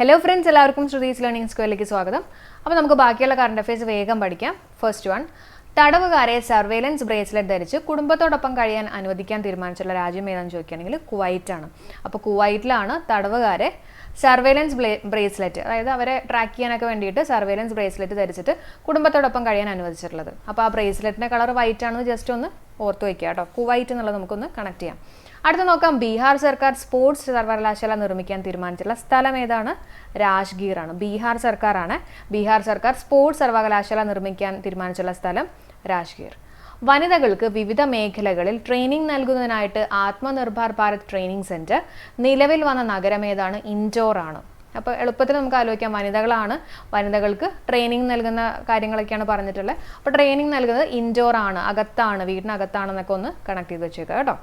Hello friends എല്ലാവർക്കും Shruthi's learning സ്കൂളിലേക്ക് സ്വാഗതം. അപ്പോൾ നമുക്ക് ബാക്കിയുള്ള കറണ്ട് അഫയേഴ്സ് വേഗം പഠിക്കാം. ഫസ്റ്റ് വൺ തടവുകാരെ സർവേലൻസ് ബ്രേസ്ലെറ്റ് ധരിച്ച് കുടുംബത്തോടൊപ്പം കഴിയാൻ അനുവദിക്കാൻ തീരുമാനിച്ചുള്ള രാജ്യം ഏതാണെന്ന് ചോദിക്കുകയാണെങ്കിൽ കുവൈറ്റ് ആണ്. അപ്പോൾ കുവൈറ്റിലാണ് തടവുകാരെ സർവേലൻസ് ബ്രേസ്ലെറ്റ് അതായത് അവരെ ട്രാക്ക് ചെയ്യാനൊക്കെ വേണ്ടിയിട്ട് സർവേലൻസ് ബ്രേസ്ലെറ്റ് ധരിച്ചിട്ട് കുടുംബത്തോടൊപ്പം കഴിയാൻ അനുവദിച്ചിട്ടുള്ളത്. അപ്പോൾ ആ ബ്രേസ്ലെറ്റിന്റെ കളർ വൈറ്റ് ആണെന്ന് ജസ്റ്റ് ഒന്ന് ഓർത്ത് വയ്ക്കുക കേട്ടോ. കുവൈറ്റ് എന്നുള്ളത് നമുക്കൊന്ന് കണക്ട് ചെയ്യാം. അടുത്ത നോക്കാം. ബീഹാർ സർക്കാർ സ്പോർട്സ് സർവകലാശാല നിർമ്മിക്കാൻ തീരുമാനിച്ചിട്ടുള്ള സ്ഥലം ഏതാണ്? രാജ്ഗീർ ആണ് ബീഹാർ സർക്കാരാണ്. ബീഹാർ സർക്കാർ സ്പോർട്സ് സർവകലാശാല നിർമ്മിക്കാൻ തീരുമാനിച്ചുള്ള സ്ഥലം രാജ്ഗീർ. വനിതകൾക്ക് വിവിധ മേഖലകളിൽ ട്രെയിനിങ് നൽകുന്നതിനായിട്ട് ആത്മനിർഭർ ഭാരത് ട്രെയിനിങ് സെന്റർ നിലവിൽ വന്ന നഗരം ഏതാണ്? ഇൻഡോർ ആണ് അപ്പോൾ എളുപ്പത്തിൽ നമുക്ക് ആലോചിക്കാം. വനിതകളാണ് വനിതകൾക്ക് ട്രെയിനിങ് നൽകുന്ന കാര്യങ്ങളൊക്കെയാണ് പറഞ്ഞിട്ടുള്ളത്. അപ്പോൾ ട്രെയിനിങ് നൽകുന്നത് ഇൻഡോർ ആണ് അകത്താണ്. വീടിനകത്താണെന്നൊക്കെ ഒന്ന് കണക്ട് ചെയ്ത് വെച്ചേക്കാം കേട്ടോ.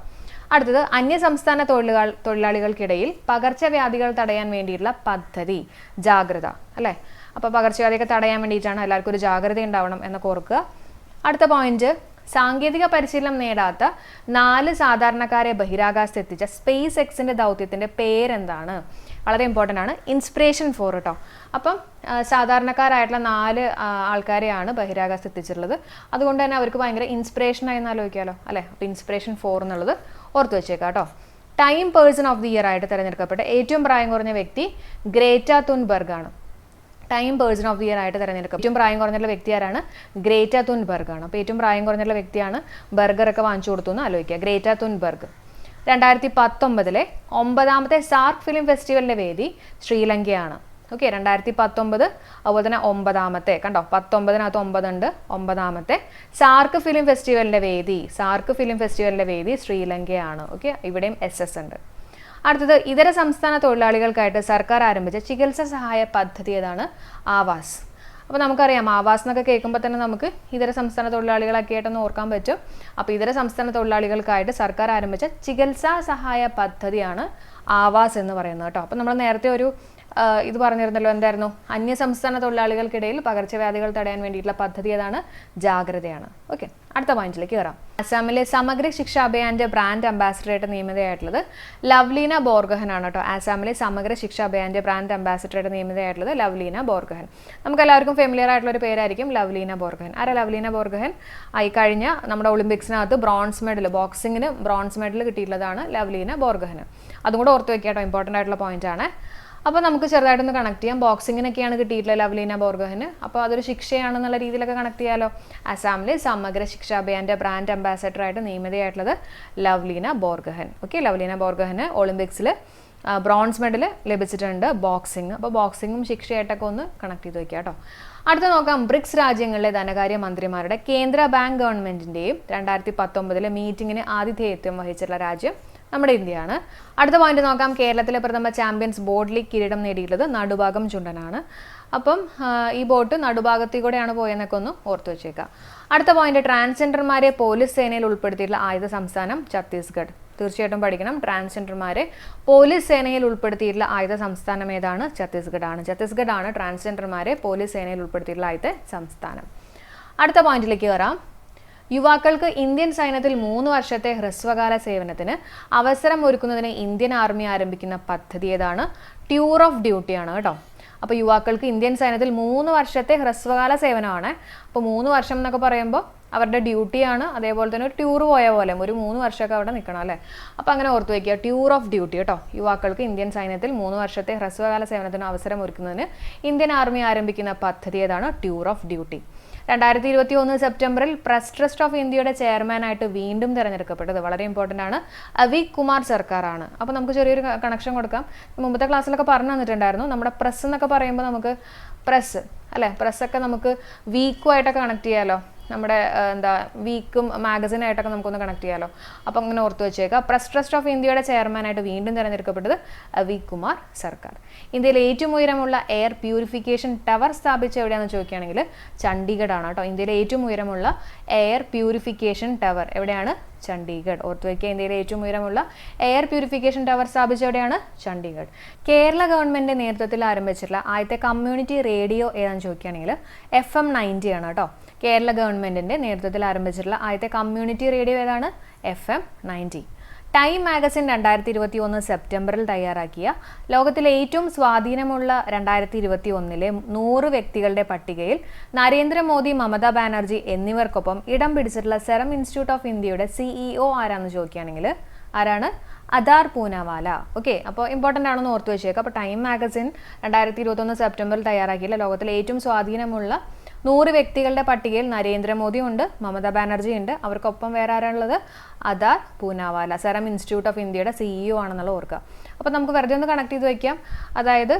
അടുത്തത് അന്യസംസ്ഥാന തൊഴിലുകൾ തൊഴിലാളികൾക്കിടയിൽ പകർച്ചവ്യാധികൾ തടയാൻ വേണ്ടിയിട്ടുള്ള പദ്ധതി ജാഗ്രത അല്ലേ? അപ്പോൾ പകർച്ചവ്യാധിയൊക്കെ തടയാൻ വേണ്ടിയിട്ടാണ് എല്ലാവർക്കും ഒരു ജാഗ്രത ഉണ്ടാവണം എന്നൊക്കെ ഓർക്കുക. അടുത്ത പോയിന്റ് സാങ്കേതിക പരിശീലനം നേടാത്ത നാല് സാധാരണക്കാരെ ബഹിരാകാശത്ത് എത്തിച്ച സ്പേസ് എക്സിന്റെ ദൗത്യത്തിന്റെ പേരെന്താണ്? വളരെ ഇമ്പോർട്ടന്റ് ആണ്. ഇൻസ്പിറേഷൻ ഫോർ കേട്ടോ അപ്പം സാധാരണക്കാരായിട്ടുള്ള നാല് ആൾക്കാരെയാണ് ബഹിരാകാശത്ത് എത്തിച്ചിട്ടുള്ളത്. അതുകൊണ്ട് തന്നെ അവർക്ക് ഭയങ്കര ഇൻസ്പിറേഷൻ ആയി അല്ലേ? അപ്പോൾ ഇൻസ്പിറേഷൻ ഫോർ എന്നുള്ളത് ഓർത്ത് വെച്ചേക്കാം കേട്ടോ Time person of the year ആയിട്ട് തിരഞ്ഞെടുക്കപ്പെട്ട ഏറ്റവും പ്രായം കുറഞ്ഞ വ്യക്തി ഗ്രേറ്റ തുൻബർഗ് ആണ്. Time person of the year ആയിട്ട് തിരഞ്ഞെടുക്കും ഏറ്റവും പ്രായം കുറഞ്ഞുള്ള വ്യക്തി ആരാണ്? ഗ്രേറ്റ തുൻബർഗ് ആണ്. അപ്പോൾ ഏറ്റവും പ്രായം കുറഞ്ഞുള്ള വ്യക്തിയാണ് ബർഗർ ഒക്കെ വാങ്ങിച്ചു കൊടുത്തു എന്ന് ആലോചിക്കുക. Greta Thunberg. രണ്ടായിരത്തി പത്തൊമ്പതിലെ ഒമ്പതാമത്തെ സാർക്ക് ഫിലിം ഫെസ്റ്റിവലിന്റെ വേദി ശ്രീലങ്കയാണ്. ഓക്കെ രണ്ടായിരത്തി പത്തൊമ്പത് അതുപോലെ തന്നെ ഒമ്പതാമത്തെ കണ്ടോ? പത്തൊമ്പതിനകത്ത് ഒമ്പതുണ്ട് ഒമ്പതാമത്തെ സാർക്ക് ഫിലിം ഫെസ്റ്റിവലിന്റെ വേദി സാർക്ക് ഫിലിം ഫെസ്റ്റിവലിന്റെ വേദി ശ്രീലങ്കയാണ്. ഓക്കെ ഇവിടെയും എസ് എസ് ഉണ്ട്. അടുത്തത് ഇതര സംസ്ഥാന തൊഴിലാളികൾക്കായിട്ട് സർക്കാർ ആരംഭിച്ച ചികിത്സാ സഹായ പദ്ധതി ഏതാണ്? ആവാസ്. അപ്പോൾ നമുക്കറിയാം ആവാസ് എന്നൊക്കെ കേൾക്കുമ്പോൾ തന്നെ നമുക്ക് ഇതര സംസ്ഥാന തൊഴിലാളികളൊക്കെ ആയിട്ടൊന്ന് ഓർക്കാൻ പറ്റും. അപ്പോൾ ഇതര സംസ്ഥാന തൊഴിലാളികൾക്കായിട്ട് സർക്കാർ ആരംഭിച്ച ചികിത്സാ സഹായ പദ്ധതിയാണ് ആവാസ് എന്ന് പറയുന്നത് കേട്ടോ. അപ്പോൾ നമ്മൾ നേരത്തെ ഒരു ഇത് പറഞ്ഞിരുന്നല്ലോ എന്തായിരുന്നു? അന്യ സംസ്ഥാന തൊഴിലാളികൾക്കിടയിൽ പകർച്ചവ്യാധികൾ തടയാൻ വേണ്ടിയിട്ടുള്ള പദ്ധതി ഏതാണ്? ജാഗ്രതയാണ്. ഓക്കെ അടുത്ത പോയിന്റിലേക്ക് കയറാം. അസാമിലെ സമഗ്ര ശിക്ഷാ അഭിയാന്റെ ബ്രാൻഡ് അംബാസിഡറായിട്ട് നിയമിതയായിട്ടുള്ളത് ലവ്ലീന ബോർഗഹൻ ആണ് കേട്ടോ. ആസാമിലെ സമഗ്ര ശിക്ഷാ അഭിയാന്റെ ബ്രാൻഡ് അംബാസിഡറായിട്ട് നിയമിതയായിട്ടുള്ളത് ലവ്ലീന ബോർഗഹൻ. നമുക്ക് എല്ലാവർക്കും ഫെമിലിയർ ആയിട്ടുള്ള ഒരു പേരായിരിക്കും ലവ്ലീന ബോർഗഹൻ. ആരാ ലവ്ലീന ബോർഗഹൻ? ആയി കഴിഞ്ഞ നമ്മുടെ ഒളിമ്പിക്സിനകത്ത് ബ്രോൺസ് മെഡൽ ബോക്സിങ്ങിന് ബ്രോൺസ് മെഡൽ കിട്ടിയിട്ടുള്ളതാണ് ലവ്ലീന ബോർഗഹൻ അതും കൂടെ ഓർത്ത് വെക്കാട്ടോ കേട്ടോ ഇമ്പോർട്ടന്റ് ആയിട്ടുള്ള പോയിന്റ് ആണ്. അപ്പോൾ നമുക്ക് ചെറുതായിട്ടൊന്ന് കണക്ട് ചെയ്യാം. ബോക്സിങ്ങിനൊക്കെയാണ് കിട്ടിയിട്ടുള്ളത് ലവ്ലീന ബോർഗോഹന്. അപ്പോൾ അതൊരു ശിക്ഷയാണെന്നുള്ള രീതിയിലൊക്കെ കണക്ട് ചെയ്യാമല്ലോ അസാമിലെ സമഗ്ര ശിക്ഷാ അഭിയാന്റെ ബ്രാൻഡ് അംബാസഡറായിട്ട് നിയമിതയായിട്ടുള്ളത് ലവ്ലീന ബോർഗഹൻ. ഓക്കെ ലവ്ലീന ബോർഗഹന് ഒളിമ്പിക്സിൽ ബ്രോൺസ് മെഡൽ ലഭിച്ചിട്ടുണ്ട് ബോക്സിങ് അപ്പോൾ ബോക്സിങ്ങും ശിക്ഷയായിട്ടൊക്കെ ഒന്ന് കണക്ട് ചെയ്ത് വെക്കാം കേട്ടോ അടുത്ത നോക്കാം. ബ്രിക്സ് രാജ്യങ്ങളിലെ ധനകാര്യ മന്ത്രിമാരുടെ കേന്ദ്ര ബാങ്ക് ഗവൺമെന്റിന്റെയും രണ്ടായിരത്തി പത്തൊമ്പതിലെ മീറ്റിംഗിന് ആതിഥേയത്വം വഹിച്ചിട്ടുള്ള രാജ്യം നമ്മുടെ ഇന്ത്യയാണ്. അടുത്ത പോയിന്റ് നോക്കാം. കേരളത്തിലെ പ്രഥമ ചാമ്പ്യൻസ് ലീഗ് കിരീടം നേടിയിട്ടുള്ളത് നടുഭാഗം ചുണ്ടനാണ്. അപ്പം ഈ ബോട്ട് നടുഭാഗത്തിൽ കൂടെയാണ് പോയെന്നൊക്കെ ഒന്ന് ഓർത്തു വെച്ചേക്കാം. അടുത്ത പോയിന്റ് ട്രാൻസ്ജെൻഡർമാരെ പോലീസ് സേനയിൽ ഉൾപ്പെടുത്തിയിട്ടുള്ള ആയുധ സംസ്ഥാനം ഛത്തീസ്ഗഡ്. തീർച്ചയായിട്ടും പഠിക്കണം. ട്രാൻസ്ജെൻഡർമാരെ പോലീസ് സേനയിൽ ഉൾപ്പെടുത്തിയിട്ടുള്ള ആയുധ സംസ്ഥാനം ഏതാണ്? ഛത്തീസ്ഗഡ് ആണ് ഛത്തീസ്ഗഡ് ആണ് ട്രാൻസ്ജെൻഡർമാരെ പോലീസ് സേനയിൽ ഉൾപ്പെടുത്തിയിട്ടുള്ള ആദ്യത്തെ സംസ്ഥാനം. അടുത്ത പോയിന്റിലേക്ക് കയറാം യുവാക്കൾക്ക് ഇന്ത്യൻ സൈന്യത്തിൽ മൂന്ന് വർഷത്തെ ഹ്രസ്വകാല സേവനത്തിന് അവസരം ഒരുക്കുന്നതിന് ഇന്ത്യൻ ആർമി ആരംഭിക്കുന്ന പദ്ധതി ഏതാണ്? ട്യൂർ ഓഫ് ഡ്യൂട്ടിയാണ് കേട്ടോ. അപ്പോൾ യുവാക്കൾക്ക് ഇന്ത്യൻ സൈന്യത്തിൽ മൂന്ന് വർഷത്തെ ഹ്രസ്വകാല സേവനമാണ്. അപ്പോൾ മൂന്ന് വർഷം എന്നൊക്കെ പറയുമ്പോൾ അവരുടെ ഡ്യൂട്ടിയാണ് അതേപോലെ തന്നെ ഒരു ടൂർ പോയ പോലെ ഒരു മൂന്ന് വർഷമൊക്കെ അവിടെ നിൽക്കണം അല്ലേ? അപ്പോൾ അങ്ങനെ ഓർത്ത് വയ്ക്കുക. ടൂർ ഓഫ് ഡ്യൂട്ടി കേട്ടോ. യുവാക്കൾക്ക് ഇന്ത്യൻ സൈന്യത്തിൽ മൂന്ന് വർഷത്തെ ഹ്രസ്വകാല സേവനത്തിന് അവസരം ഒരുക്കുന്നതിന് ഇന്ത്യൻ ആർമി ആരംഭിക്കുന്ന പദ്ധതി ഏതാണ്? ട്യൂർ ഓഫ് ഡ്യൂട്ടി രണ്ടായിരത്തി ഇരുപത്തി ഒന്ന് സെപ്റ്റംബറിൽ പ്രസ് ട്രസ്റ്റ് ഓഫ് ഇന്ത്യയുടെ ചെയർമാനായിട്ട് വീണ്ടും തിരഞ്ഞെടുക്കപ്പെട്ടത്. വളരെ ഇമ്പോർട്ടന്റ് ആണ്. അവീക് കുമാർ സർക്കാരാണ്. അപ്പോൾ നമുക്ക് ചെറിയൊരു കണക്ഷൻ കൊടുക്കാം. മുമ്പത്തെ ക്ലാസ്സിലൊക്കെ പറഞ്ഞു തന്നിട്ടുണ്ടായിരുന്നു. നമ്മുടെ പ്രസ് എന്നൊക്കെ പറയുമ്പോൾ നമുക്ക് പ്രസ് അല്ലേ? പ്രസ്സൊക്കെ നമുക്ക് വീക്കുമായിട്ടൊക്കെ കണക്ട് ചെയ്യാമല്ലോ നമ്മുടെ എന്താ വീക്കും മാഗസിനായിട്ടൊക്കെ നമുക്കൊന്ന് കണക്ട് ചെയ്യാമല്ലോ അപ്പോൾ അങ്ങനെ ഓർത്ത് വെച്ചേക്കുക പ്രസ് ട്രസ്റ്റ് ഓഫ് ഇന്ത്യയുടെ ചെയർമാനായിട്ട് വീണ്ടും തിരഞ്ഞെടുക്കപ്പെട്ടത് വി. കുമാർ സർക്കാർ. ഇന്ത്യയിലെ ഏറ്റവും ഉയരമുള്ള എയർ പ്യൂരിഫിക്കേഷൻ ടവർ സ്ഥാപിച്ച എവിടെയാണെന്ന് ചോദിക്കുകയാണെങ്കിൽ ചണ്ഡീഗഡാണ് കേട്ടോ. ഇന്ത്യയിലെ ഏറ്റവും ഉയരമുള്ള എയർ പ്യൂരിഫിക്കേഷൻ ടവർ എവിടെയാണ്? ചണ്ഡീഗഡ്. ഓർത്തു വയ്ക്കുക ഇന്ത്യയിലെ ഏറ്റവും ഉയരമുള്ള എയർ പ്യൂരിഫിക്കേഷൻ ടവർ സ്ഥാപിച്ച എവിടെയാണ് ചണ്ഡീഗഡ്. കേരള ഗവൺമെന്റിന്റെ നേതൃത്വത്തിൽ ആരംഭിച്ചിട്ടുള്ള ആദ്യത്തെ കമ്മ്യൂണിറ്റി റേഡിയോ ഏതാണെന്ന് ചോദിക്കുകയാണെങ്കിൽ എഫ് എം നയന്റി ആണ് കേട്ടോ. കേരള ഗവൺമെന്റിന്റെ നേതൃത്വത്തിൽ ആരംഭിച്ചിട്ടുള്ള ആദ്യത്തെ കമ്മ്യൂണിറ്റി റേഡിയോ ഏതാണ്? F M ninety Time magazine രണ്ടായിരത്തി ഇരുപത്തി ഒന്ന് സെപ്റ്റംബറിൽ തയ്യാറാക്കിയ ലോകത്തിലെ ഏറ്റവും സ്വാധീനമുള്ള രണ്ടായിരത്തി ഇരുപത്തി ഒന്നിലെ നൂറ് വ്യക്തികളുടെ പട്ടികയിൽ നരേന്ദ്രമോദി മമതാ ബാനർജി എന്നിവർക്കൊപ്പം ഇടം പിടിച്ചിട്ടുള്ള സെറം ഇൻസ്റ്റിറ്റ്യൂട്ട് ഓഫ് ഇന്ത്യയുടെ സിഇഒ ആരാണെന്ന് ചോദിക്കുകയാണെങ്കിൽ ആരാണ്? അദാർ പൂനാവാല. ഓക്കെ അപ്പോൾ ഇമ്പോർട്ടന്റ് ആണെന്ന് ഓർത്ത് വെച്ചേക്കാം. അപ്പോൾ ടൈം മാഗസിൻ രണ്ടായിരത്തി ഇരുപത്തൊന്ന് സെപ്റ്റംബറിൽ തയ്യാറാക്കിയില്ല ലോകത്തിലെ ഏറ്റവും സ്വാധീനമുള്ള നൂറ് വ്യക്തികളുടെ പട്ടികയിൽ നരേന്ദ്രമോദി ഉണ്ട് മമതാ ബാനർജി ഉണ്ട്. അവർക്കൊപ്പം വേറെ ആരാണുള്ളത്? Adar Poonawalla Serum Institute of ഇന്ത്യയുടെ സിഇഒ ആണെന്നുള്ള ഓർക്കുക. അപ്പോൾ നമുക്ക് വെറുതെ ഒന്ന് കണക്ട് ചെയ്ത് വയ്ക്കാം അതായത്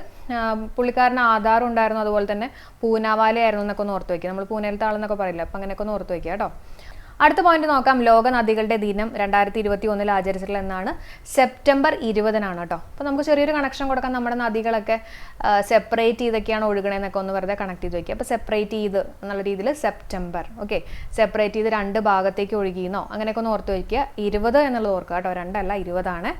പുള്ളിക്കാരന് ആധാർ ഉണ്ടായിരുന്നു അതുപോലെ തന്നെ പൂനാവാല ആയിരുന്നു എന്നൊക്കെ ഒന്ന് ഓർത്ത് വയ്ക്കുക നമ്മൾ പൂനെയിലത്തെ ആളെന്നൊക്കെ പറയില്ല? അപ്പം അങ്ങനെയൊക്കെ ഒന്ന് ഓർത്ത് വയ്ക്കുക കേട്ടോ. അടുത്ത പോയിന്റ് നോക്കാം. ലോക നദികളുടെ ദിനം രണ്ടായിരത്തി ഇരുപത്തി ഒന്നിൽ ആചരിച്ചിട്ടുള്ള എന്നാണ്. സെപ്റ്റംബർ ഇരുപതിനാണ് കേട്ടോ. അപ്പോൾ നമുക്ക് ചെറിയൊരു കണക്ഷൻ കൊടുക്കാം. നമ്മുടെ നദികളൊക്കെ സെപ്പറേറ്റ് ചെയ്തൊക്കെയാണ് ഒഴുകണേന്നൊക്കെ ഒന്ന് വെറുതെ കണക്ട് ചെയ്ത് വയ്ക്കുക അപ്പോൾ സെപ്പറേറ്റ് ചെയ്ത് എന്നുള്ള രീതിയിൽ സെപ്റ്റംബർ ഓക്കെ സെപ്പറേറ്റ് ചെയ്ത് രണ്ട് ഭാഗത്തേക്ക് ഒഴുകിയെന്നോ അങ്ങനെയൊക്കെ ഒന്ന് ഓർത്ത് വയ്ക്കുക ഇരുപത് എന്നുള്ളത് ഓർക്കുക കേട്ടോ. രണ്ടല്ല ഇരുപതാണ്.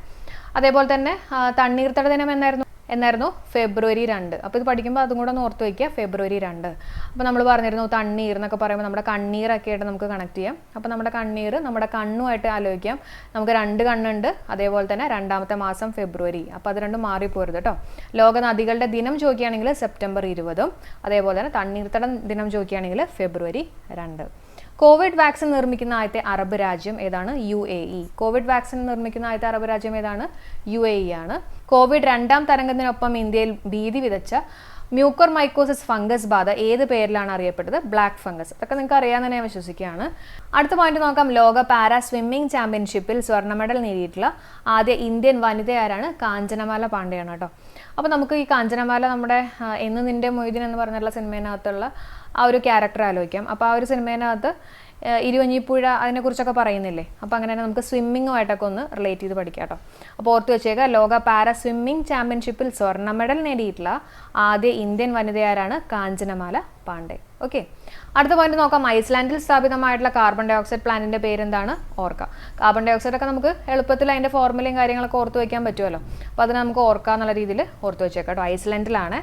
അതേപോലെ തന്നെ തണ്ണീർത്തട ദിനം എന്നായിരുന്നു എന്നായിരുന്നു? ഫെബ്രുവരി രണ്ട്. അപ്പോൾ ഇത് പഠിക്കുമ്പോൾ അതും കൂടെ ഒന്ന് ഓർത്ത് വയ്ക്കുക. ഫെബ്രുവരി രണ്ട്. അപ്പോൾ നമ്മൾ പറഞ്ഞിരുന്നു തണ്ണീർ എന്നൊക്കെ പറയുമ്പോൾ നമ്മുടെ കണ്ണീരൊക്കെ ആയിട്ട് നമുക്ക് കണക്ട് ചെയ്യാം. അപ്പോൾ നമ്മുടെ കണ്ണീർ നമ്മുടെ കണ്ണുമായിട്ട് ആലോചിക്കാം. നമുക്ക് രണ്ട് കണ്ണുണ്ട്. അതേപോലെ തന്നെ രണ്ടാമത്തെ മാസം ഫെബ്രുവരി. അപ്പോൾ അത് രണ്ടും മാറിപ്പോരുത് കേട്ടോ ലോക നദികളുടെ ദിനം ചോദിക്കുകയാണെങ്കിൽ സെപ്റ്റംബർ ഇരുപതും. അതേപോലെ തന്നെ തണ്ണീർത്തട ദിനം ചോദിക്കുകയാണെങ്കിൽ ഫെബ്രുവരി രണ്ട്. കോവിഡ് വാക്സിൻ നിർമ്മിക്കുന്ന ആദ്യത്തെ അറബ് രാജ്യം ഏതാണ്? U A E. Covid vaccine നിർമ്മിക്കുന്ന ആദ്യത്തെ അറബ് രാജ്യം ഏതാണ്? യു എ ഇ ആണ്. കോവിഡ് രണ്ടാം തരംഗത്തിനൊപ്പം ഇന്ത്യയിൽ ഭീതി വിതച്ച മ്യൂക്കർ മൈക്കോസിസ് ഫംഗസ് ബാധ ഏത് പേരിലാണ് അറിയപ്പെട്ടത്? ബ്ലാക്ക് ഫംഗസ് അതൊക്കെ നിങ്ങൾക്ക് അറിയാമെന്ന് ഞാൻ വിശ്വസിക്കുകയാണ്. അടുത്ത പോയിന്റ് നോക്കാം. ലോക പാരാ സ്വിമ്മിംഗ് ചാമ്പ്യൻഷിപ്പിൽ സ്വർണ മെഡൽ നേടിയിട്ടുള്ള ആദ്യ ഇന്ത്യൻ വനിതയാരാണ്? കാഞ്ചനമാല പാണ്ഡെയാണ് കേട്ടോ. അപ്പോൾ നമുക്ക് ഈ കാഞ്ചനമാല നമ്മുടെ എന്ന് നിന്റെ മൊയ്തീൻ എന്ന് പറഞ്ഞിട്ടുള്ള സിനിമേനകത്തുള്ള ആ ഒരു ക്യാരക്ടർ ആലോചിക്കാം. അപ്പോൾ ആ ഒരു സിനിമേനകത്ത് ഇരുവഞ്ഞിപ്പുഴ അതിനെക്കുറിച്ചൊക്കെ പറയുന്നില്ലേ? അപ്പോൾ അങ്ങനെ തന്നെ നമുക്ക് സ്വിമ്മിങ്ങുമായിട്ടൊക്കെ ഒന്ന് റിലേറ്റ് ചെയ്ത് പഠിക്കാം കേട്ടോ. അപ്പോൾ ഓർത്ത് വെച്ചേക്കുക ലോക പാര സ്വിമ്മിംഗ് ചാമ്പ്യൻഷിപ്പിൽ സ്വർണ മെഡൽ നേടിയിട്ടുള്ള ആദ്യ ഇന്ത്യൻ വനിതയാരാണ് കാഞ്ചനമാല പാണ്ഡെ. ഓക്കെ? അടുത്ത പോയിന്റ് നോക്കാം. ഐസ്ലാൻഡിൽ സ്ഥാപിതമായിട്ടുള്ള കാർബൺ ഡൈ ഓക്സൈഡ് പ്ലാന്റിന്റെ പേരെന്താണ്? ഓർക്ക. കാർബൺ ഡൈ ഓക്സൈഡ് ഒക്കെ നമുക്ക് എളുപ്പത്തിൽ അതിന്റെ ഫോർമുലയും കാര്യങ്ങളൊക്കെ ഓർത്ത് വെക്കാൻ പറ്റുമല്ലോ. അപ്പോൾ അതിനെ നമുക്ക് ഓർക്കുക എന്നുള്ള രീതിയിൽ ഓർത്ത് വെച്ചേക്കാം കേട്ടോ. ഐസ്ലാൻഡിലാണ്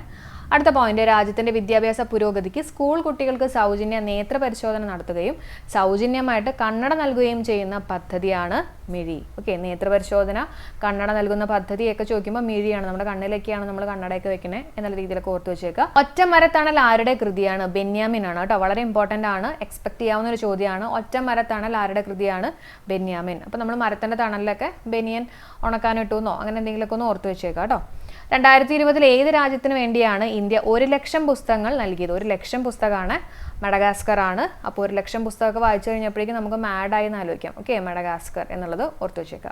അടുത്ത പോയിന്റ് രാജ്യത്തിന്റെ വിദ്യാഭ്യാസ പുരോഗതിക്ക് സ്കൂൾ കുട്ടികൾക്ക് സൗജന്യ നേത്ര പരിശോധന നടത്തുകയും സൗജന്യമായിട്ട് കണ്ണട നൽകുകയും ചെയ്യുന്ന പദ്ധതിയാണ് മിഴി. ഓക്കെ നേത്ര പരിശോധന കണ്ണട നൽകുന്ന പദ്ധതിയൊക്കെ ചോദിക്കുമ്പോൾ മിഴിയാണ്. നമ്മുടെ കണ്ണിലേക്കാണ് നമ്മൾ കണ്ണടയൊക്കെ വെക്കുന്നത് എന്നുള്ള രീതിയിലൊക്കെ ഓർത്ത് വെച്ചേക്കുക ഒറ്റമരത്താണൽ ആരുടെ കൃതിയാണ്? ബെന്യാമിൻ ആണ് കേട്ടോ. വളരെ ഇമ്പോർട്ടന്റ് ആണ്. എക്സ്പെക്ട് ചെയ്യാവുന്ന ഒരു ചോദ്യമാണ്. ഒറ്റമരത്താണൽ ആരുടെ കൃതിയാണ്? ബെന്യാമിൻ. അപ്പോൾ നമ്മൾ മരത്തിന്റെ തണലിലൊക്കെ ബെനിയൻ ഉണക്കാനിട്ടുന്നോ? അങ്ങനെ എന്തെങ്കിലുമൊക്കെ ഒന്ന് ഓർത്ത് വെച്ചേക്കാം കേട്ടോ. രണ്ടായിരത്തി ഇരുപതിൽ ഏത് രാജ്യത്തിന് വേണ്ടിയാണ് ഇന്ത്യ ഒരു ലക്ഷം പുസ്തകങ്ങൾ നൽകിയത്? ഒരു ലക്ഷം പുസ്തകമാണ് മഡഗാസ്കർ ആണ് അപ്പോൾ ഒരു ലക്ഷം പുസ്തകമൊക്കെ വായിച്ചു കഴിഞ്ഞപ്പോഴേക്കും നമുക്ക് മാഡായി എന്ന് ആലോചിക്കാം. ഓക്കെ മഡഗാസ്കർ എന്നുള്ളത് ഓർത്തു വെച്ചേക്കുക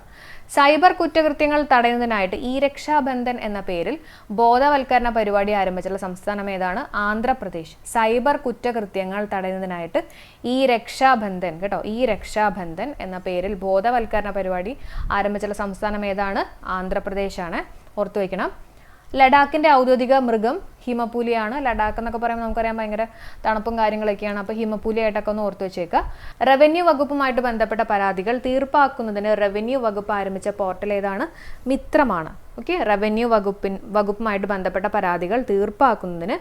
സൈബർ കുറ്റകൃത്യങ്ങൾ തടയുന്നതിനായിട്ട് ഈ രക്ഷാബന്ധൻ എന്ന പേരിൽ ബോധവൽക്കരണ പരിപാടി ആരംഭിച്ചുള്ള സംസ്ഥാനം ഏതാണ്? ആന്ധ്രാപ്രദേശ്. സൈബർ കുറ്റകൃത്യങ്ങൾ തടയുന്നതിനായിട്ട് ഈ രക്ഷാബന്ധൻ കേട്ടോ ഈ രക്ഷാബന്ധൻ എന്ന പേരിൽ ബോധവൽക്കരണ പരിപാടി ആരംഭിച്ചുള്ള സംസ്ഥാനം ഏതാണ്? ആന്ധ്രാപ്രദേശാണ്. ഓർത്തു വയ്ക്കണം ലഡാക്കിന്റെ ഔദ്യോഗിക മൃഗം ഹിമപൂലിയാണ് ലഡാക്ക് എന്നൊക്കെ പറയുമ്പോൾ നമുക്കറിയാം ഭയങ്കര തണുപ്പും കാര്യങ്ങളൊക്കെയാണ്. അപ്പോൾ ഹിമപൂലിയായിട്ടൊക്കെ ഒന്ന് ഓർത്തു വെച്ചേക്കുക റവന്യൂ വകുപ്പുമായിട്ട് ബന്ധപ്പെട്ട പരാതികൾ തീർപ്പാക്കുന്നതിന് റവന്യൂ വകുപ്പ് ആരംഭിച്ച പോർട്ടൽ ഏതാണ്? മിത്രമാണ്. ഓക്കെ റവന്യൂ വകുപ്പിൻ വകുപ്പുമായിട്ട് ബന്ധപ്പെട്ട പരാതികൾ തീർപ്പാക്കുന്നതിന്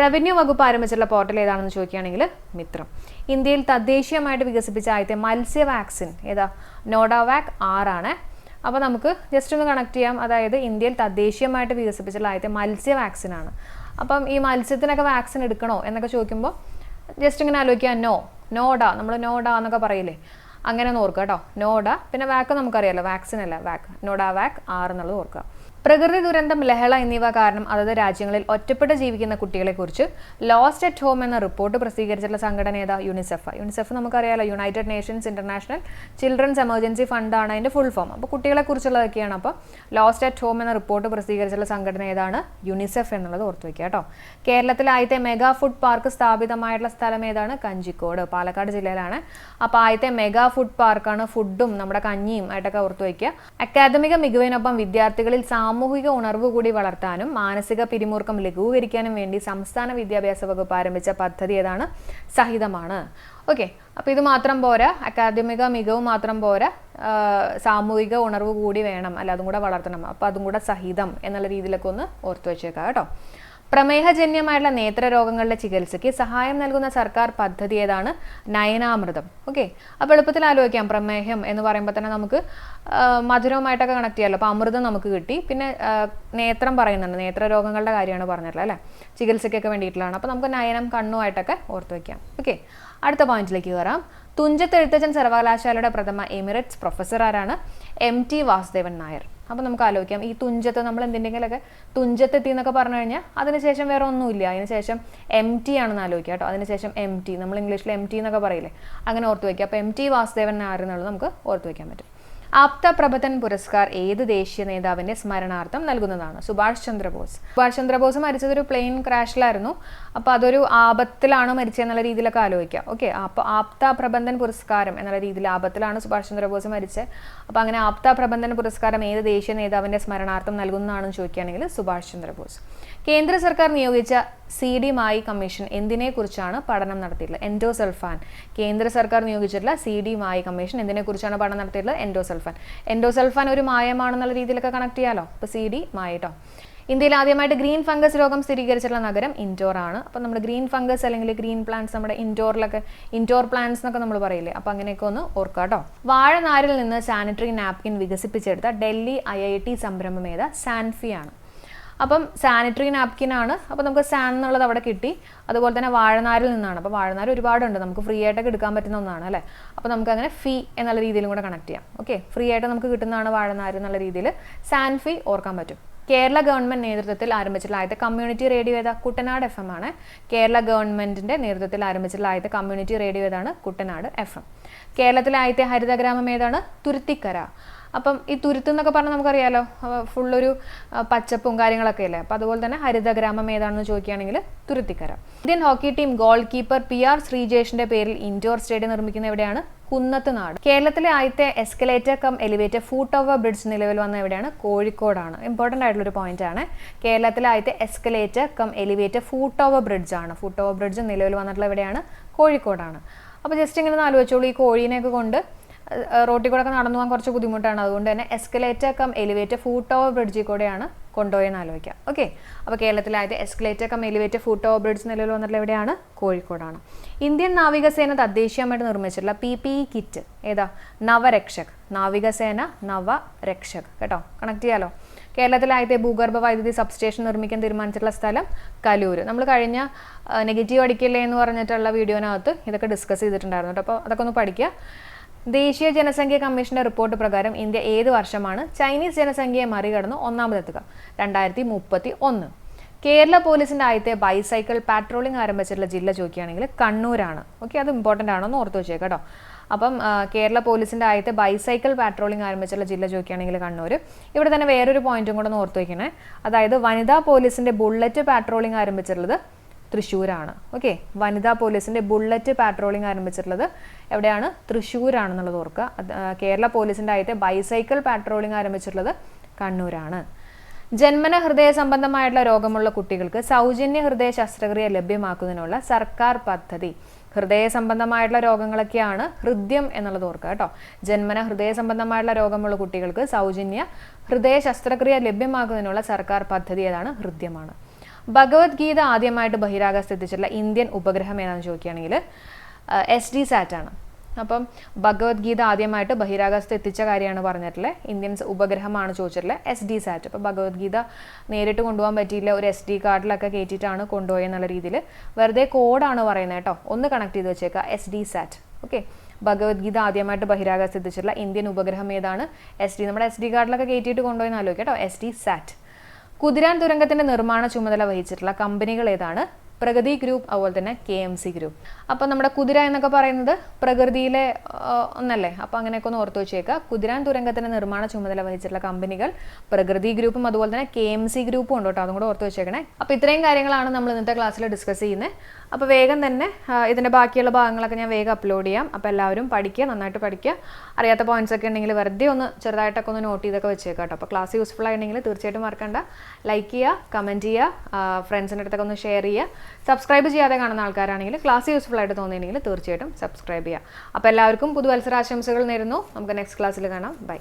റവന്യൂ വകുപ്പ് ആരംഭിച്ചിട്ടുള്ള പോർട്ടൽ ഏതാണെന്ന് ചോദിക്കുകയാണെങ്കിൽ മിത്രം. ഇന്ത്യയിൽ തദ്ദേശീയമായിട്ട് വികസിപ്പിച്ച ആദ്യത്തെ മത്സ്യ വാക്സിൻ ഏതാ നോഡാവാക് ആറാണ് അപ്പോൾ നമുക്ക് ജസ്റ്റ് ഒന്ന് കണക്ട് ചെയ്യാം. അതായത് ഇന്ത്യയിൽ തദ്ദേശീയമായിട്ട് വികസിപ്പിച്ചിട്ടുള്ള ആദ്യത്തെ മത്സ്യ വാക്സിനാണ് അപ്പം ഈ മത്സ്യത്തിനൊക്കെ വാക്സിൻ എടുക്കണോ എന്നൊക്കെ ചോദിക്കുമ്പോൾ ജസ്റ്റ് ഇങ്ങനെ ആലോചിക്കുക. നോ നോഡ നമ്മൾ നോഡ എന്നൊക്കെ പറയില്ലേ? അങ്ങനെ ഒന്ന് ഓർക്കുക കേട്ടോ. നോഡ പിന്നെ വാക്ക് നമുക്കറിയാലോ. വാക്സിൻ അല്ല. വാക്ക് നോഡ വാക്ക് ആർ എന്നുള്ളത് ഓർക്കുക. പ്രകൃതി ദുരന്തം ലഹള എന്നിവ കാരണം അതത് രാജ്യങ്ങളിൽ ഒറ്റപ്പെട്ട് ജീവിക്കുന്ന കുട്ടികളെക്കുറിച്ച് ലോസ്റ്റ് അറ്റ് ഹോം എന്ന റിപ്പോർട്ട് പ്രസിദ്ധീകരിച്ചിട്ടുള്ള സംഘടന ഏതാ? യുണിസെഫ് യുണിസെഫ് നമുക്കറിയാലോ United Nations International Children's Emergency ഫണ്ടാണ് അതിന്റെ ഫുൾ ഫോം അപ്പോൾ കുട്ടികളെക്കുറിച്ചുള്ളതൊക്കെയാണ്. അപ്പോൾ ലോസ്റ്റ് അറ്റ് ഹോം എന്ന റിപ്പോർട്ട് പ്രസിദ്ധീകരിച്ചിട്ടുള്ള സംഘടന ഏതാണ്? യുണിസെഫ് എന്നുള്ളത് ഓർത്ത് വയ്ക്കുക കേട്ടോ. കേരളത്തിലെ ആദ്യത്തെ മെഗാ ഫുഡ് പാർക്ക് സ്ഥാപിതമായിട്ടുള്ള സ്ഥലം ഏതാണ്? കഞ്ചിക്കോട് പാലക്കാട് ജില്ലയിലാണ്. അപ്പോൾ ആദ്യത്തെ മെഗാ ഫുഡ് പാർക്കാണ് ഫുഡും നമ്മുടെ കഞ്ഞിയും ആയിട്ടൊക്കെ ഓർത്ത് വയ്ക്കുക അക്കാദമിക മികവിനൊപ്പം വിദ്യാർത്ഥികളിൽ ഉണർവ് കൂടി വളർത്താനും മാനസിക പിരിമുറുക്കം ലഘൂകരിക്കാനും വേണ്ടി സംസ്ഥാന വിദ്യാഭ്യാസ വകുപ്പ് ആരംഭിച്ച പദ്ധതി ഏതാണ്? സഹിതമാണ്. ഓക്കെ അപ്പോൾ ഇത് മാത്രം പോരാ. അക്കാദമിക മികവ് മാത്രം പോരാ. സാമൂഹിക ഉണർവ് കൂടി വേണം. അല്ല അതും കൂടെ വളർത്തണം. അപ്പോൾ അതും കൂടെ സഹിതം എന്നുള്ള രീതിയിലൊക്കെ ഒന്ന് ഓർത്തു വെച്ചേക്കാം കേട്ടോ. പ്രമേഹജന്യമായുള്ള നേത്രരോഗങ്ങളുടെ ചികിത്സയ്ക്ക് സഹായം നൽകുന്ന സർക്കാർ പദ്ധതി ഏതാണ്? നയനാമൃതം. ഓക്കെ. അപ്പോൾ എളുപ്പത്തിൽ ആലോചിക്കാം. പ്രമേഹം എന്ന് പറയുമ്പോൾ തന്നെ നമുക്ക് മധുരവുമായിട്ടൊക്കെ കണക്ട് ചെയ്യാമല്ലോ അപ്പോൾ അമൃതം നമുക്ക് കിട്ടി. പിന്നെ നേത്രം പറയുന്നുണ്ട്. നേത്രരോഗങ്ങളുടെ കാര്യമാണ് പറഞ്ഞിട്ടുള്ളത് അല്ലേ? ചികിത്സയ്ക്കൊക്കെ വേണ്ടിയിട്ടുള്ളതാണ്. അപ്പോൾ നമുക്ക് നയനം കണ്ണുമായിട്ടൊക്കെ ഓർത്ത് വയ്ക്കാം ഓക്കെ. അടുത്ത പോയിന്റിലേക്ക് കയറാം. തുഞ്ചത്ത് എഴുത്തച്ഛൻ സർവകലാശാലയുടെ പ്രഥമ എമിറേറ്റ്സ് പ്രൊഫസർ ആരാണ് എം ടി വാസുദേവൻ നായർ. അപ്പോൾ നമുക്ക് ആലോചിക്കാം. ഈ തുഞ്ചത്ത് നമ്മൾ എന്തിന്റെങ്കിലൊക്കെ തുഞ്ചത്തെത്തി എന്നൊക്കെ പറഞ്ഞു കഴിഞ്ഞാൽ അതിനുശേഷം വേറെ ഒന്നുമില്ല. അതിനുശേഷം എം ടി ആണെന്ന് ആലോചിക്കുക കേട്ടോ. അതിനുശേഷം എം ടി നമ്മൾ ഇംഗ്ലീഷിൽ എം ടി എന്നൊക്കെ പറയില്ലേ? അങ്ങനെ ഓർത്ത് വയ്ക്കുക അപ്പോൾ എം ടി വാസുദേവൻ നായർ എന്നുള്ളത് നമുക്ക് ഓർത്ത് വയ്ക്കാൻ പറ്റും. ആപ്ത പ്രബധൻ പുരസ്കാർ ഏത് ദേശീയ നേതാവിന്റെ സ്മരണാർത്ഥം നൽകുന്നതാണ്? സുഭാഷ് ചന്ദ്രബോസ്. സുഭാഷ് ചന്ദ്രബോസ് മരിച്ചത് ഒരു പ്ലെയിൻ ക്രാഷിലായിരുന്നു അപ്പോൾ അതൊരു ആപത്തിലാണ് മരിച്ചതെന്നുള്ള രീതിയിലൊക്കെ ആലോചിക്കാം. ഓക്കെ അപ്പോൾ ആപ്ത പ്രബന്ധൻ പുരസ്കാരം എന്നുള്ള രീതിയിൽ ആപത്തിലാണ് സുഭാഷ് ചന്ദ്രബോസ് മരിച്ചത്. അപ്പോൾ അങ്ങനെ ആപ്ത പ്രബന്ധൻ പുരസ്കാരം ഏത് ദേശീയ നേതാവിന്റെ സ്മരണാർത്ഥം നൽകുന്നതാണെന്ന് ചോദിക്കുകയാണെങ്കിൽ സുഭാഷ് ചന്ദ്രബോസ്. കേന്ദ്ര സർക്കാർ നിയോഗിച്ച സി ഡി മായി കമ്മീഷൻ എന്തിനെക്കുറിച്ചാണ് പഠനം നടത്തിയിട്ടുള്ളത്? എൻഡോസൾഫാൻ. കേന്ദ്ര സർക്കാർ നിയോഗിച്ചിട്ടുള്ള സി ഡി മായി കമ്മീഷൻ എന്തിനെക്കുറിച്ചാണ് പഠനം നടത്തിയിട്ടുള്ളത്? എൻഡോസൾഫാൻ. എൻഡോസൾഫാൻ ഒരു മായമാണെന്നുള്ള രീതിയിലൊക്കെ കണക്ട് ചെയ്യാലോ? അപ്പോൾ സി ഡി മായട്ടോ. ഇന്ത്യയിൽ ആദ്യമായിട്ട് ഗ്രീൻ ഫംഗസ് രോഗം സ്ഥിരീകരിച്ചിട്ടുള്ള നഗരം ഇൻഡോർ ആണ്. അപ്പോൾ നമ്മുടെ ഗ്രീൻ ഫംഗസ് അല്ലെങ്കിൽ ഗ്രീൻ പ്ലാന്റ്സ് നമ്മുടെ ഇൻഡോറിലൊക്കെ ഇൻഡോർ പ്ലാന്റ്സ് എന്നൊക്കെ നമ്മൾ പറയില്ലേ? അപ്പോൾ അങ്ങനെയൊക്കെ ഒന്ന് ഓർക്കുക കേട്ടോ വാഴനാരിൽ നിന്ന് സാനിറ്ററി നാപ്കിൻ വികസിപ്പിച്ചെടുത്ത ഡൽഹി ഐ ഐ ടി സംരംഭം ഏതാ? സാൻഫി ആണ്. അപ്പം സാനിറ്ററി നാപ്കിൻ ആണ്. അപ്പോൾ നമുക്ക് സാൻ എന്നുള്ളത് അവിടെ കിട്ടി. അതുപോലെ തന്നെ വാഴനാരിൽ നിന്നാണ്. അപ്പോൾ വാഴനാർ ഒരുപാടുണ്ട്. നമുക്ക് ഫ്രീ ആയിട്ടൊക്കെ എടുക്കാൻ പറ്റുന്ന ഒന്നാണ് അല്ലേ? അപ്പോൾ നമുക്ക് അങ്ങനെ ഫീ എന്നുള്ള രീതിയിലും കൂടെ കണക്ട് ചെയ്യാം. ഓക്കെ ഫ്രീ ആയിട്ട് നമുക്ക് കിട്ടുന്നതാണ് വാഴനാർ എന്നുള്ള രീതിയിൽ സാൻ ഫീ ഓർക്കാൻ പറ്റും. കേരള ഗവൺമെന്റ് നേതൃത്വത്തിൽ ആരംഭിച്ചിട്ടുള്ള ആദ്യത്തെ കമ്മ്യൂണിറ്റി റേഡിയോ ഏതാ? കുട്ടനാട് എഫ് എം ആണ്. കേരള ഗവൺമെന്റിന്റെ നേതൃത്വത്തിൽ ആരംഭിച്ചിട്ടുള്ള ആദ്യത്തെ കമ്മ്യൂണിറ്റി റേഡിയോ ഏതാണ്? കുട്ടനാട് എഫ് എം കേരളത്തിലെ ആദ്യത്തെ ഹരിതഗ്രാമം ഏതാണ്? തുരുത്തിക്കര. അപ്പം ഈ തുരുത്ത് എന്നൊക്കെ പറഞ്ഞാൽ നമുക്കറിയാലോ ഫുള്ളൊരു പച്ചപ്പും കാര്യങ്ങളൊക്കെ അല്ലേ അപ്പം അതുപോലെ തന്നെ ഹരിതഗ്രാമം ഏതാണെന്ന് ചോദിക്കുകയാണെങ്കിൽ Thuruthikkara. Indian hockey team goal keeper P R ശ്രീജേഷിന്റെ പേരിൽ ഇൻഡോർ സ്റ്റേഡിയം നിർമ്മിക്കുന്ന എവിടെയാണ്? കുന്നത്ത് നാട്. കേരളത്തിലെ ആദ്യത്തെ escalator cum elevator foot over bridge നിലവിൽ വന്ന എവിടെയാണ്? കോഴിക്കോടാണ്. ഇമ്പോർട്ടന്റ് ആയിട്ടുള്ളൊരു പോയിന്റ് ആണ് കേരളത്തിലെ ആദ്യത്തെ escalator cum elevator foot over bridge ആണ്. ഫൂട്ട് ഓവർ ബ്രിഡ്ജ് നിലവിൽ വന്നിട്ടുള്ള എവിടെയാണ്? കോഴിക്കോടാണ്. അപ്പോൾ ജസ്റ്റ് ഇങ്ങനെ ഒന്ന് ആലോചിച്ചോളൂ ഈ കോഴീനെയൊക്കെ കൊണ്ട് റോട്ടിൽ കൂടെ ഒക്കെ നടന്നു പോകാൻ കുറച്ച് ബുദ്ധിമുട്ടാണ്. അതുകൊണ്ട് തന്നെ escalator cum elevator foot over ബ്രിഡ്ജിൽ കൂടെയാണ് കൊണ്ടുപോയെന്ന് ആലോചിക്കാം. ഓക്കെ അപ്പോൾ കേരളത്തിലായത് escalator cum elevator foot over bridge നിലവിൽ വന്നിട്ടുള്ള എവിടെയാണ്? കോഴിക്കോടാണ്. ഇന്ത്യൻ നാവികസേന തദ്ദേശീയമായിട്ട് നിർമ്മിച്ചിട്ടുള്ള പി പി ഇ കിറ്റ് ഏതാ? നവരക്ഷക്. നാവികസേന നവരക്ഷക്. കേട്ടോ? കണക്ട് ചെയ്യാലോ? കേരളത്തിലായത്തെ ഭൂഗർഭ വൈദ്യുതി സബ്സ്റ്റേഷൻ നിർമ്മിക്കാൻ തീരുമാനിച്ചിട്ടുള്ള സ്ഥലം കലൂർ നമ്മൾ കഴിഞ്ഞ നെഗറ്റീവ് അടിക്കില്ലേ എന്ന് പറഞ്ഞിട്ടുള്ള വീഡിയോനകത്ത് ഇതൊക്കെ ഡിസ്കസ് ചെയ്തിട്ടുണ്ടായിരുന്നു കേട്ടോ. അപ്പോൾ അതൊക്കെ ഒന്ന് പഠിക്കുക. ദേശീയ ജനസംഖ്യ കമ്മീഷന്റെ റിപ്പോർട്ട് പ്രകാരം ഇന്ത്യ ഏത് വർഷമാണ് ചൈനീസ് ജനസംഖ്യയെ മറികടന്ന് ഒന്നാമതെത്തുക? രണ്ടായിരത്തി മുപ്പത്തി ഒന്ന് കേരള പോലീസിന്റെ ആദ്യത്തെ ബൈസൈക്കിൾ പാട്രോളിംഗ് ആരംഭിച്ചിട്ടുള്ള ജില്ല ചോദിക്കുകയാണെങ്കിൽ കണ്ണൂരാണ്. ഓക്കെ അത് ഇമ്പോർട്ടന്റ് ആണെന്ന് ഓർത്ത് വെച്ചേക്കാം കേട്ടോ. അപ്പം കേരള പോലീസിന്റെ ആദ്യത്തെ ബൈസൈക്കിൾ പാട്രോളിംഗ് ആരംഭിച്ചിട്ടുള്ള ജില്ല ചോദിക്കുകയാണെങ്കിൽ കണ്ണൂർ ഇവിടെ തന്നെ വേറൊരു പോയിന്റും കൂടെ ഒന്ന് ഓർത്ത് വയ്ക്കണേ അതായത് വനിതാ പോലീസിന്റെ ബുള്ളറ്റ് പാട്രോളിംഗ് ആരംഭിച്ചിട്ടുള്ളത് തൃശ്ശൂരാണ്. ഓക്കെ? വനിതാ പോലീസിന്റെ ബുള്ളറ്റ് പാട്രോളിംഗ് ആരംഭിച്ചിട്ടുള്ളത് എവിടെയാണ്? തൃശ്ശൂരാണെന്നുള്ളത് ഓർക്കുക. കേരള പോലീസിന്റെ ആദ്യത്തെ ബൈസൈക്കിൾ പാട്രോളിംഗ് ആരംഭിച്ചിട്ടുള്ളത് കണ്ണൂരാണ്. ജന്മന ഹൃദയ സംബന്ധമായിട്ടുള്ള രോഗമുള്ള കുട്ടികൾക്ക് സൗജന്യ ഹൃദയ ശസ്ത്രക്രിയ ലഭ്യമാക്കുന്നതിനുള്ള സർക്കാർ പദ്ധതി. ഹൃദയ സംബന്ധമായിട്ടുള്ള രോഗങ്ങളൊക്കെയാണ് ഹൃദ്യം എന്നുള്ളത് ഓർക്കുക കേട്ടോ. ജന്മന ഹൃദയ സംബന്ധമായിട്ടുള്ള രോഗമുള്ള കുട്ടികൾക്ക് സൗജന്യ ഹൃദയ ശസ്ത്രക്രിയ ലഭ്യമാക്കുന്നതിനുള്ള സർക്കാർ പദ്ധതി ഏതാണ്? ഹൃദ്യമാണ്. ഭഗവത്ഗീത ആദ്യമായിട്ട് ബഹിരാകാശത്ത് എത്തിച്ചിട്ടുള്ള ഇന്ത്യൻ ഉപഗ്രഹം ഏതാണെന്ന് ചോദിക്കുകയാണെങ്കിൽ എസ് ഡി സാറ്റ് ആണ്. അപ്പം ഭഗവത്ഗീത ആദ്യമായിട്ട് ബഹിരാകാശത്ത് എത്തിച്ച കാര്യമാണ് പറഞ്ഞിട്ടുള്ളത് ഇന്ത്യൻ ഉപഗ്രഹമാണ് ചോദിച്ചിട്ടുള്ളത് എസ് ഡി സാറ്റ്. അപ്പോൾ ഭഗവത്ഗീത നേരിട്ട് കൊണ്ടുപോകാൻ പറ്റിയില്ല ഒരു എസ് ഡി കാർഡിലൊക്കെ കയറ്റിയിട്ടാണ് കൊണ്ടുപോയത് എന്നുള്ള രീതിയിൽ. വെറുതെ കോഡാണ് പറയുന്നത് കേട്ടോ. ഒന്ന് കണക്ട് ചെയ്ത് വെച്ചേക്കുക S D sat. Okay? Bhagavad Gita ആദ്യമായിട്ട് ബഹിരാകാശത്ത് എത്തിച്ചിട്ടുള്ള ഇന്ത്യൻ ഉപഗ്രഹം ഏതാണ്? S D. നമ്മുടെ എസ് ഡി കാർഡിലൊക്കെ കയറ്റിയിട്ട് കൊണ്ടുപോയെന്ന് ആലോചിക്കാം കേട്ടോ. S D sat. കുതിരാൻ തുരങ്കത്തിന്റെ നിർമ്മാണ ചുമതല വഹിച്ചിട്ടുള്ള കമ്പനികൾ ഏതാണ്? പ്രഗതി ഗ്രൂപ്പ് അതുപോലെ തന്നെ കെ എം സി ഗ്രൂപ്പ്. അപ്പോൾ നമ്മുടെ കുതിര എന്നൊക്കെ പറയുന്നത് പ്രകൃതിയിലെ ഒന്നല്ലേ? അപ്പോൾ അങ്ങനെയൊക്കെ ഒന്ന് ഓർത്ത് വെച്ചേക്കുക. കുതിരാൻ തുരങ്കത്തിന്റെ നിർമ്മാണ ചുമതല വഹിച്ചിട്ടുള്ള കമ്പനികൾ പ്രകൃതി ഗ്രൂപ്പും അതുപോലെ തന്നെ കെ എം സി ഗ്രൂപ്പും ഉണ്ട് കേട്ടോ. അതും കൂടെ ഓർത്ത് വെച്ചേക്കണേ. അപ്പോൾ ഇത്രയും കാര്യങ്ങളാണ് നമ്മൾ ഇന്നത്തെ ക്ലാസ്സിൽ ഡിസ്കസ് ചെയ്യുന്നത്. അപ്പോൾ വേഗം തന്നെ ഇതിന്റെ ബാക്കിയുള്ള ഭാഗങ്ങളൊക്കെ ഞാൻ വേഗം അപ്ലോഡ് ചെയ്യാം. അപ്പോൾ എല്ലാവരും പഠിക്കുക നന്നായിട്ട് പഠിക്കുക. അറിയാത്ത പോയിന്റ്സ് ഒക്കെ ഉണ്ടെങ്കിൽ വെറുതെ ഒന്ന് ചെറുതായിട്ടൊക്കെ ഒന്ന് നോട്ട് ചെയ്തൊക്കെ വെച്ചേക്കാം കേട്ടോ. അപ്പോൾ ക്ലാസ് യൂസ്ഫുൾ ആയിട്ടുണ്ടെങ്കിൽ തീർച്ചയായിട്ടും മറക്കണ്ട. ലൈക്ക് ചെയ്യുക കമന്റ് ചെയ്യുക ഫ്രണ്ട്സിന്റെ അടുത്തൊക്കെ ഒന്ന് ഷെയർ ചെയ്യുക. സബ്സ്ക്രൈബ് ചെയ്യാതെ കാണുന്ന ആൾക്കാരാണെങ്കിൽ ക്ലാസ് യൂസ്ഫുൾ ആയിട്ട് തോന്നിയിട്ടുണ്ടെങ്കിൽ തീർച്ചയായിട്ടും സബ്സ്ക്രൈബ് ചെയ്യുക. അപ്പോൾ എല്ലാവർക്കും പുതുവത്സരാശംസകൾ നേരുന്നു. നമുക്ക് നെക്സ്റ്റ് ക്ലാസ്സിൽ കാണാം. ബൈ